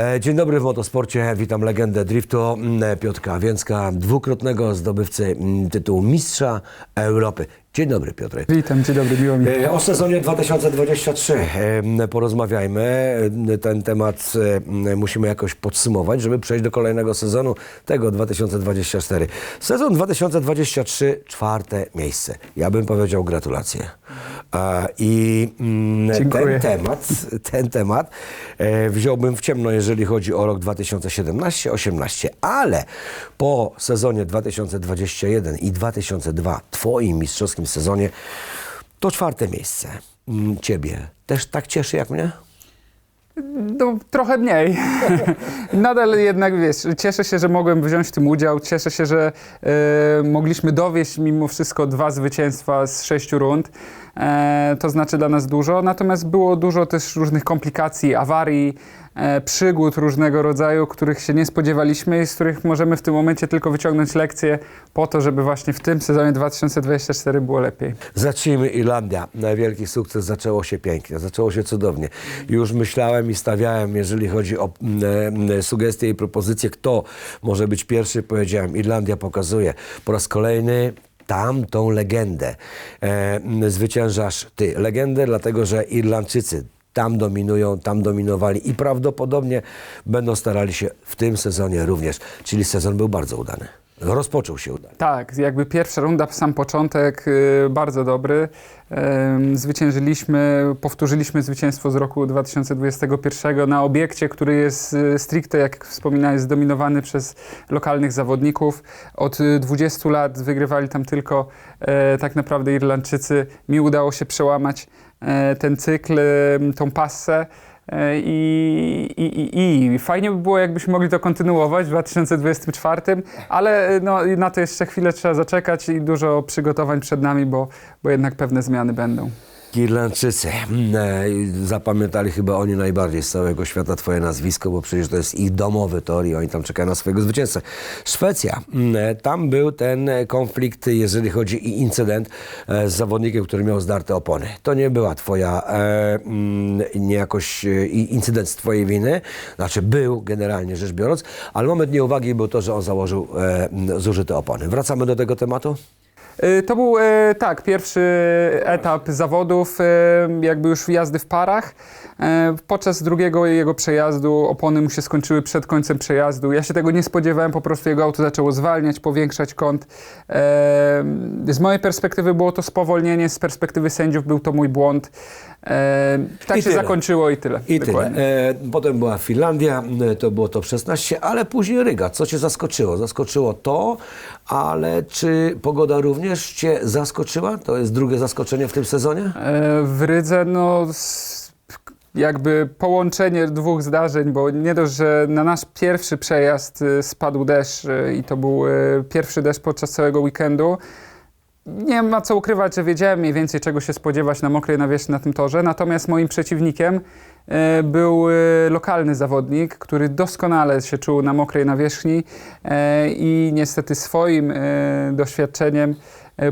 E, Dzień dobry w motosporcie, witam legendę driftu mm, Piotrka Więcka, dwukrotnego zdobywcy mm, tytułu Mistrza Europy. Dzień dobry Piotrek. Witam, dzień dobry, miło mi. E, O sezonie 2023 e, porozmawiajmy. E, Ten temat musimy jakoś podsumować, żeby przejść do kolejnego sezonu, tego 2024. Sezon 2023, czwarte miejsce. Ja bym powiedział gratulacje. I mm, Dziękuję. ten temat, ten temat e, wziąłbym w ciemno, jeżeli chodzi o rok 2017-18, ale po sezonie 2021 i 2002, twoim mistrzowskim sezonie, to czwarte miejsce. Mm, Ciebie też tak cieszy jak mnie? No, trochę mniej. Nadal jednak, wiesz, cieszę się, że mogłem wziąć w tym udział. Cieszę się, że e, mogliśmy dowieść mimo wszystko dwa zwycięstwa z sześciu rund. E, to znaczy dla nas dużo. Natomiast było dużo też różnych komplikacji, awarii, przygód różnego rodzaju, których się nie spodziewaliśmy i z których możemy w tym momencie tylko wyciągnąć lekcje po to, żeby właśnie w tym sezonie 2024 było lepiej. Zacznijmy Irlandia. Wielki sukces, zaczęło się pięknie, zaczęło się cudownie. Już myślałem i stawiałem, jeżeli chodzi o mm, e, sugestie i propozycje, kto może być pierwszy, powiedziałem, Irlandia pokazuje po raz kolejny tamtą legendę. E, m, zwyciężasz ty. Legendę, dlatego że Irlandczycy tam dominują, tam dominowali i prawdopodobnie będą starali się w tym sezonie również. Czyli sezon był bardzo udany. Rozpoczął się udany. Tak, jakby pierwsza runda, sam początek y, bardzo dobry. Zwyciężyliśmy, powtórzyliśmy zwycięstwo z roku 2021 na obiekcie, który jest y, stricte, jak wspominałeś, zdominowany przez lokalnych zawodników. Od y, 20 lat wygrywali tam tylko e, tak naprawdę Irlandczycy. Mi udało się przełamać ten cykl, tą passę. E, I, i, i, fajnie by było, jakbyśmy mogli to kontynuować w 2024, ale e, no, na to jeszcze chwilę trzeba zaczekać i dużo przygotowań przed nami, bo, bo jednak pewne zmiany będą. Irlandczycy. Mm, e, Zapamiętali chyba oni najbardziej z całego świata twoje nazwisko, bo przecież to jest ich domowy tor i oni tam czekają na swojego zwycięzcę. Szwecja. Mm, e, Tam był ten konflikt, jeżeli chodzi i incydent e, z zawodnikiem, który miał zdarte opony. To nie była twoja, mm, nie jakoś i incydent z twojej winy, znaczy był generalnie rzecz biorąc, ale moment nieuwagi był to, że on założył zużyte opony. Wracamy do tego tematu? E, To był e, tak, pierwszy etap zawodów, e, jakby już jazdy w parach. Podczas drugiego jego przejazdu opony mu się skończyły przed końcem przejazdu. Ja się tego nie spodziewałem, po prostu jego auto zaczęło zwalniać, powiększać kąt. Z mojej perspektywy było to spowolnienie, z perspektywy sędziów był to mój błąd. Tak I się tyle. zakończyło i tyle. I Dokładnie. tyle. Potem była Finlandia, to było top 16, ale później Ryga. Co Cię zaskoczyło? Zaskoczyło to, ale czy pogoda również Cię zaskoczyła? To jest drugie zaskoczenie w tym sezonie? E, W Rydze, no, jakby połączenie dwóch zdarzeń, bo nie dość, że na nasz pierwszy przejazd y, spadł deszcz y, i to był y, pierwszy deszcz podczas całego weekendu. Nie ma co ukrywać, że wiedziałem mniej więcej czego się spodziewać na mokrej nawierzchni na tym torze, natomiast moim przeciwnikiem e, był e, lokalny zawodnik, który doskonale się czuł na mokrej nawierzchni e, i niestety swoim doświadczeniem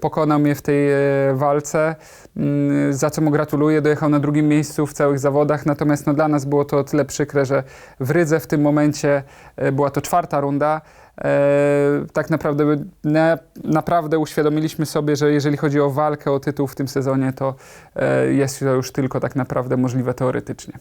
pokonał mnie w tej e, walce, mm, za co mu gratuluję. Dojechał na drugim miejscu w całych zawodach, natomiast no, dla nas było to o tyle przykre, że w Rydze w tym momencie e, była to czwarta runda. E, tak naprawdę, na, naprawdę uświadomiliśmy sobie, że jeżeli chodzi o walkę o tytuł w tym sezonie, to e, jest to już tylko tak naprawdę możliwe teoretycznie.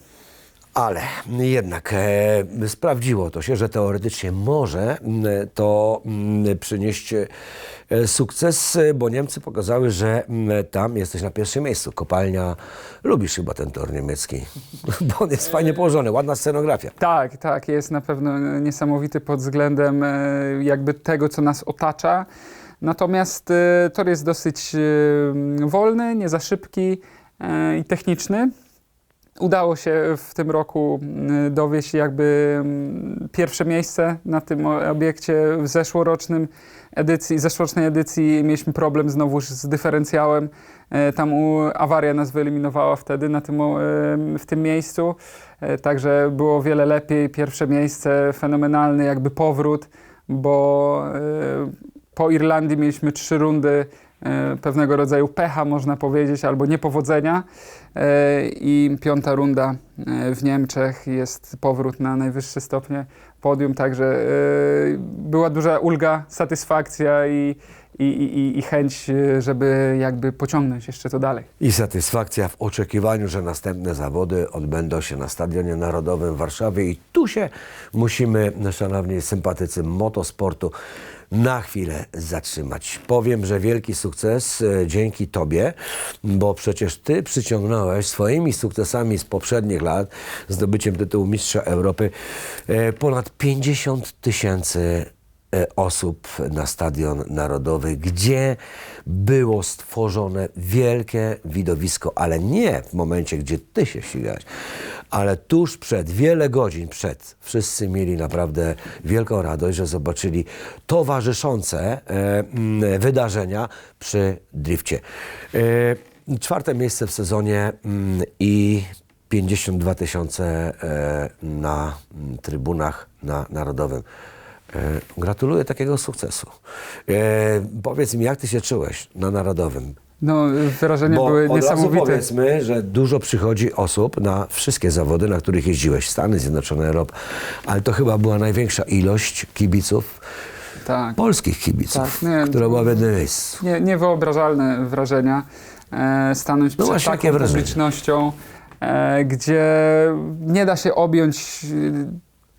Ale jednak e, sprawdziło to się, że teoretycznie może m, to m, przynieść e, sukces, e, bo Niemcy pokazały, że m, tam jesteś na pierwszym miejscu. Kopalnia, lubisz chyba ten tor niemiecki, bo on jest fajnie położony, ładna scenografia. Tak, tak, jest na pewno niesamowity pod względem e, jakby tego, co nas otacza. Natomiast e, tor jest dosyć e, wolny, nie za szybki e, i techniczny. Udało się w tym roku mm, dowieść jakby mm, pierwsze miejsce na tym obiekcie w zeszłorocznym edycji, zeszłorocznej edycji mieliśmy problem znowu z dyferencjałem. E, Tam awaria nas wyeliminowała wtedy na tym, em, w tym miejscu. E, Także było wiele lepiej. Pierwsze miejsce, fenomenalny jakby powrót, bo e, po Irlandii mieliśmy trzy rundy e, pewnego rodzaju pecha, można powiedzieć, albo niepowodzenia. E, I piąta runda e, w Niemczech jest powrót na najwyższe stopnie podium, także e, była duża ulga, satysfakcja i, i, i, i chęć, e, żeby jakby pociągnąć jeszcze to dalej. I satysfakcja w oczekiwaniu, że następne zawody odbędą się na Stadionie Narodowym w Warszawie i tu się musimy, szanowni sympatycy motosportu, na chwilę zatrzymać. Powiem, że wielki sukces e, dzięki Tobie, bo przecież Ty przyciągnąłeś swoimi sukcesami z poprzednich lat, zdobyciem tytułu Mistrza Europy, e, ponad 50 tysięcy e, osób na Stadion Narodowy, gdzie było stworzone wielkie widowisko, ale nie w momencie, gdzie ty się ścigałeś, ale tuż przed, wiele godzin przed, wszyscy mieli naprawdę wielką radość, że zobaczyli towarzyszące e, mm, wydarzenia przy drifcie. E, czwarte miejsce w sezonie mm, i 52 tysiące e, na mm, trybunach na Narodowym. E, Gratuluję takiego sukcesu. E, powiedz mi, jak ty się czułeś na Narodowym? No, wrażenia Bo były od razu niesamowite. powiedzmy, że dużo przychodzi osób na wszystkie zawody, na których jeździłeś, Stany Zjednoczone, Europa, ale to chyba była największa ilość kibiców, Tak. polskich kibiców, Tak, nie, która była w jednym miejscu. Nie, niewyobrażalne wrażenia. E, stanąć No przed taką wrażenie? publicznością, e, gdzie nie da się objąć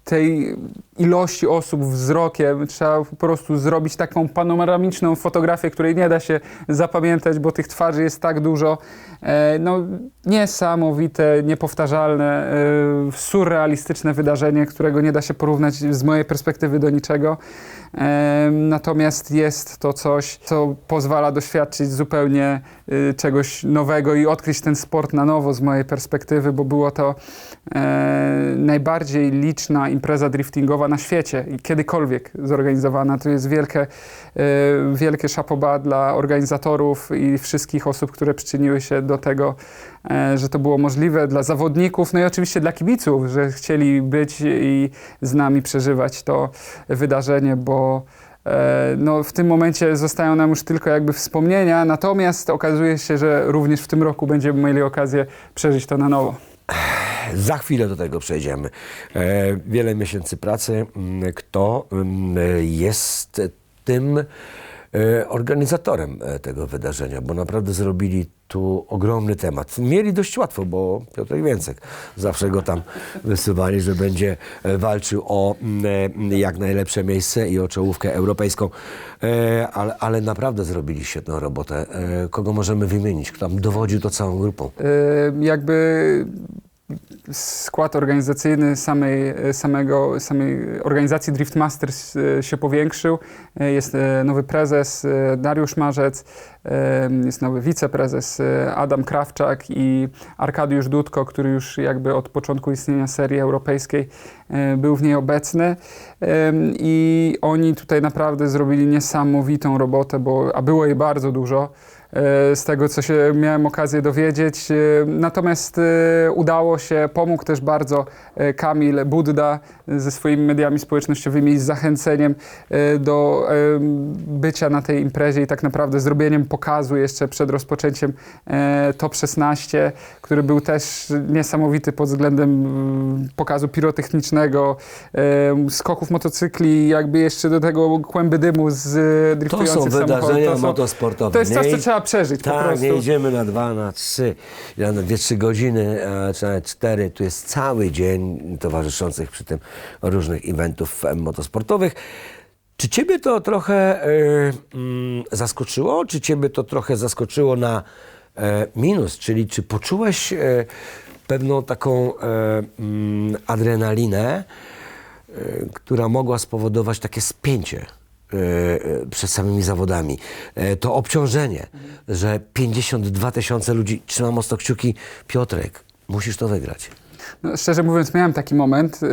tej ilości osób wzrokiem. Trzeba po prostu zrobić taką panoramiczną fotografię, której nie da się zapamiętać, bo tych twarzy jest tak dużo. E, no, niesamowite, niepowtarzalne, e, surrealistyczne wydarzenie, którego nie da się porównać z mojej perspektywy do niczego. Natomiast jest to coś, co pozwala doświadczyć zupełnie y, czegoś nowego i odkryć ten sport na nowo z mojej perspektywy, bo było to e, najbardziej liczna impreza driftingowa na świecie kiedykolwiek zorganizowana. To jest wielkie, e, wielkie szapoba dla organizatorów i wszystkich osób, które przyczyniły się do tego, e, że to było możliwe, dla zawodników, no i oczywiście dla kibiców, że chcieli być i z nami przeżywać to wydarzenie, bo e, no, w tym momencie zostają nam już tylko jakby wspomnienia, natomiast okazuje się, że również w tym roku będziemy mieli okazję przeżyć to na nowo. Za chwilę do tego przejdziemy. E, wiele miesięcy pracy. Mm, Kto mm, jest tym organizatorem e, tego wydarzenia? Bo naprawdę zrobili tu ogromny temat. Mieli dość łatwo, bo Piotr Więcek zawsze go tam wysuwali, że będzie e, walczył o mm, e, jak najlepsze miejsce i o czołówkę europejską. E, ale, ale naprawdę zrobili świetną robotę. E, kogo możemy wymienić? Kto tam dowodził to całą grupą? E, jakby skład organizacyjny samej, samego, samej organizacji Drift Masters e, się powiększył. E, Jest e, nowy prezes Dariusz Marzec, jest nowy wiceprezes Adam Krawczak i Arkadiusz Dudko, który już jakby od początku istnienia serii europejskiej był w niej obecny. I oni tutaj naprawdę zrobili niesamowitą robotę, bo, a było jej bardzo dużo z tego, co się miałem okazję dowiedzieć. E, Natomiast e, udało się, pomógł też bardzo e, Kamil Budda ze swoimi mediami społecznościowymi z zachęceniem e, do bycia na tej imprezie i tak naprawdę zrobieniem pokazu jeszcze przed rozpoczęciem e, Top 16, który był też niesamowity pod względem pokazu pirotechnicznego, skoków motocykli, jakby jeszcze do tego kłęby dymu z e, To driftujących są samochodów. wydarzenia To są- motosportowe. to jest coś, co trzeba przeżyć po Tak, prostu. nie idziemy na dwa, na trzy, na dwie, trzy godziny, e, czy nawet cztery. Tu jest cały dzień towarzyszących przy tym różnych eventów motosportowych. Czy ciebie to trochę e, mm, zaskoczyło? Czy ciebie to trochę zaskoczyło na e, minus? Czyli czy poczułeś e, pewną taką e, mm, adrenalinę, e, która mogła spowodować takie spięcie przed samymi zawodami. E, To obciążenie, że 52 tysiące ludzi, trzymam mocno kciuki, Piotrek, musisz to wygrać. No, szczerze mówiąc, miałem taki moment. Yy,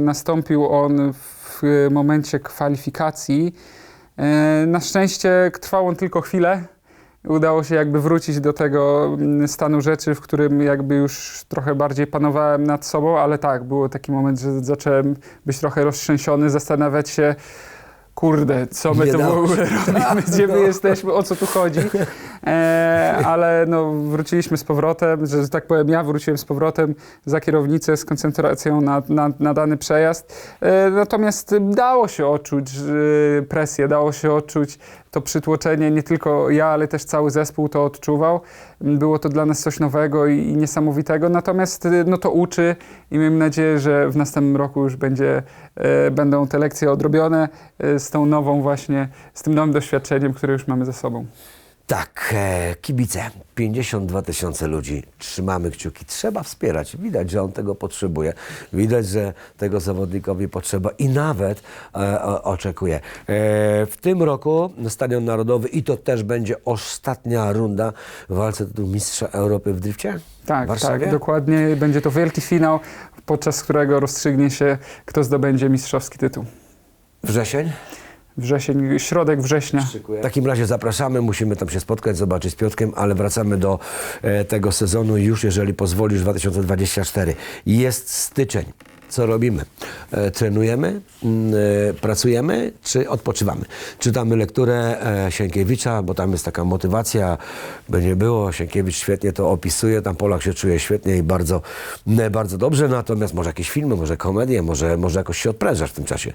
nastąpił on w momencie kwalifikacji. Na szczęście trwał on tylko chwilę. Udało się jakby wrócić do tego mm, stanu rzeczy, w którym jakby już trochę bardziej panowałem nad sobą, ale tak, był taki moment, że zacząłem być trochę roztrzęsiony, zastanawiać się, kurde, co my Nie to w ogóle robimy, gdzie my jesteśmy, o co tu chodzi. E, ale no, wróciliśmy z powrotem, że tak powiem, ja wróciłem z powrotem za kierownicę z koncentracją na, na, na dany przejazd. E, natomiast dało się odczuć e, presję, dało się odczuć to przytłoczenie. Nie tylko ja, ale też cały zespół to odczuwał. Było to dla nas coś nowego i, i niesamowitego. Natomiast e, no, to uczy i miejmy nadzieję, że w następnym roku już będzie, e, będą te lekcje odrobione e, z tą nową właśnie, z tym nowym doświadczeniem, które już mamy ze sobą. Tak, e, kibice, 52 tysiące ludzi, trzymamy kciuki, trzeba wspierać. Widać, że on tego potrzebuje, widać, że tego zawodnikowi potrzeba i nawet e, o, oczekuje. E, w tym roku Stadion Narodowy i to też będzie ostatnia runda w walce tytułu Mistrza Europy w drifcie Tak, Warszawie. tak, dokładnie. Będzie to wielki finał, podczas którego rozstrzygnie się, kto zdobędzie mistrzowski tytuł. Wrzesień? Wrzesień, środek września. W takim razie zapraszamy, musimy tam się spotkać, zobaczyć z Piotrkiem, ale wracamy do e, tego sezonu już, jeżeli pozwolisz, 2024. Jest styczeń. Co robimy? E, trenujemy, mm, e, pracujemy, czy odpoczywamy? Czytamy lekturę e, Sienkiewicza, bo tam jest taka motywacja, by nie było. Sienkiewicz świetnie to opisuje, tam Polak się czuje świetnie i bardzo, m, bardzo dobrze, natomiast może jakieś filmy, może komedie, może, może jakoś się odprężasz w tym czasie.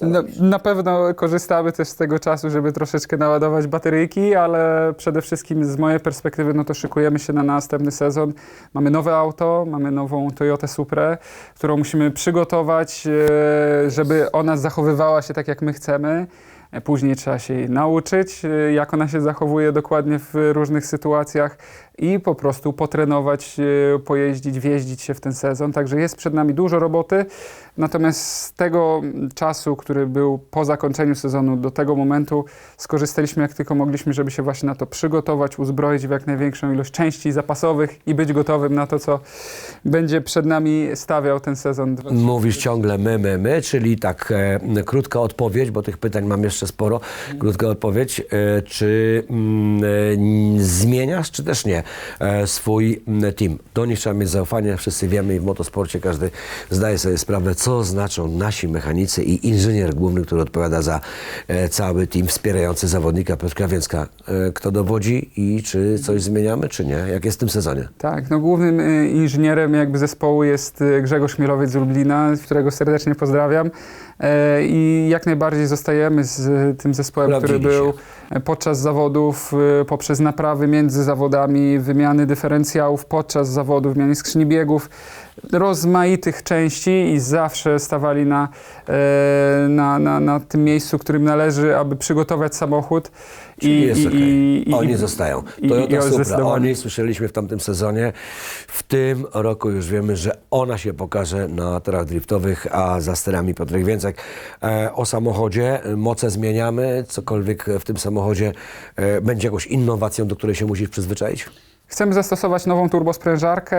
No, na pewno korzystamy też z tego czasu, żeby troszeczkę naładować bateryjki, ale przede wszystkim z mojej perspektywy, no to szykujemy się na następny sezon. Mamy nowe auto, mamy nową Toyotę Suprę, którą musimy przygotować, e, żeby ona zachowywała się tak, jak my chcemy. E, Później trzeba się jej nauczyć, e, jak ona się zachowuje dokładnie w różnych sytuacjach i po prostu potrenować, e, pojeździć, wjeździć się w ten sezon. Także jest przed nami dużo roboty. Natomiast z tego czasu, który był po zakończeniu sezonu do tego momentu, skorzystaliśmy jak tylko mogliśmy, żeby się właśnie na to przygotować, uzbroić w jak największą ilość części zapasowych i być gotowym na to, co będzie przed nami stawiał ten sezon. Mówisz ciągle my, my, my, czyli tak e, krótka odpowiedź, bo tych pytań mam jeszcze sporo. Krótka odpowiedź, e, czy mm, e, zmieniasz, czy też nie swój mm, team? Do nich trzeba mieć zaufanie, wszyscy wiemy i w motosporcie każdy zdaje sobie sprawę, co znaczą nasi mechanicy i inżynier główny, który odpowiada za e, cały team wspierający zawodnika Piotra Więcka. E, kto dowodzi i czy coś zmieniamy, czy nie? Jak jest w tym sezonie? Tak, no głównym inżynierem jakby zespołu jest Grzegorz Chmielowiec z Lublina, którego serdecznie pozdrawiam. E, I jak najbardziej zostajemy z y, tym zespołem, który się. był e, podczas zawodów, poprzez naprawy między zawodami, wymiany dyferencjałów podczas zawodów, wymiany skrzyni biegów, rozmaitych części i zawsze stawali na, e, na, na, na tym miejscu, którym należy, aby przygotować samochód. Czyli jest okej. i- Oni i- zostają. i- Toyota i- Supra, zdecydowanie. oni słyszeliśmy w tamtym sezonie. W tym roku już wiemy, że ona się pokaże na torach driftowych, a za sterami Piotrek Więcek. E, o samochodzie, moce zmieniamy, cokolwiek w tym samochodzie e, będzie jakąś innowacją, do której się musisz przyzwyczaić? Chcemy zastosować nową turbosprężarkę.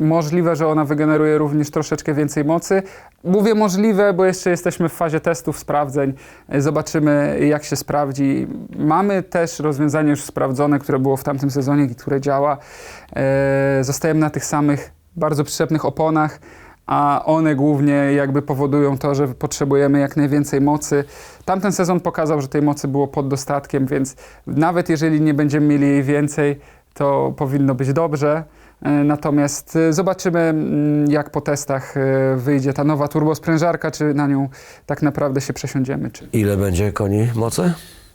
Możliwe, że ona wygeneruje również troszeczkę więcej mocy. Mówię możliwe, bo jeszcze jesteśmy w fazie testów, sprawdzeń. Zobaczymy, jak się sprawdzi. Mamy też rozwiązanie już sprawdzone, które było w tamtym sezonie i które działa. E, Zostajemy na tych samych bardzo przyczepnych oponach, a one głównie jakby powodują to, że potrzebujemy jak najwięcej mocy. Tamten sezon pokazał, że tej mocy było pod dostatkiem, więc nawet jeżeli nie będziemy mieli jej więcej, to powinno być dobrze. E, Natomiast e, zobaczymy, mm, jak po testach e, wyjdzie ta nowa turbosprężarka, czy na nią tak naprawdę się przesiądziemy. Czy... Ile będzie koni mocy?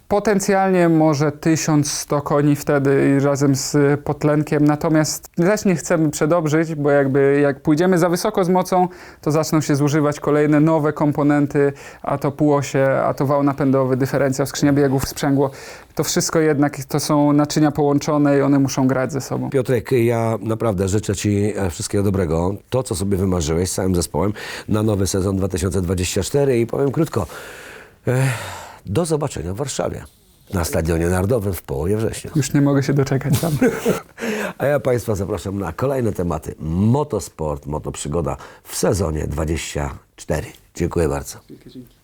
Potencjalnie może 1100 koni wtedy razem z potlenkiem, natomiast też nie chcemy przedobrzyć, bo jakby jak pójdziemy za wysoko z mocą, to zaczną się zużywać kolejne nowe komponenty, a to półosie, a to wał napędowy, dyferencjał, skrzynia biegów, sprzęgło. To wszystko jednak to są naczynia połączone i one muszą grać ze sobą. Piotrek, ja naprawdę życzę Ci e, wszystkiego dobrego. To, co sobie wymarzyłeś z całym zespołem na nowy sezon 2024 i powiem krótko, e, do zobaczenia w Warszawie na Stadionie Narodowym w połowie września. Już nie mogę się doczekać tam. A ja Państwa zapraszam na kolejne tematy. Motosport, motoprzygoda w sezonie 24. Dziękuję bardzo. Dzięki, dzięki.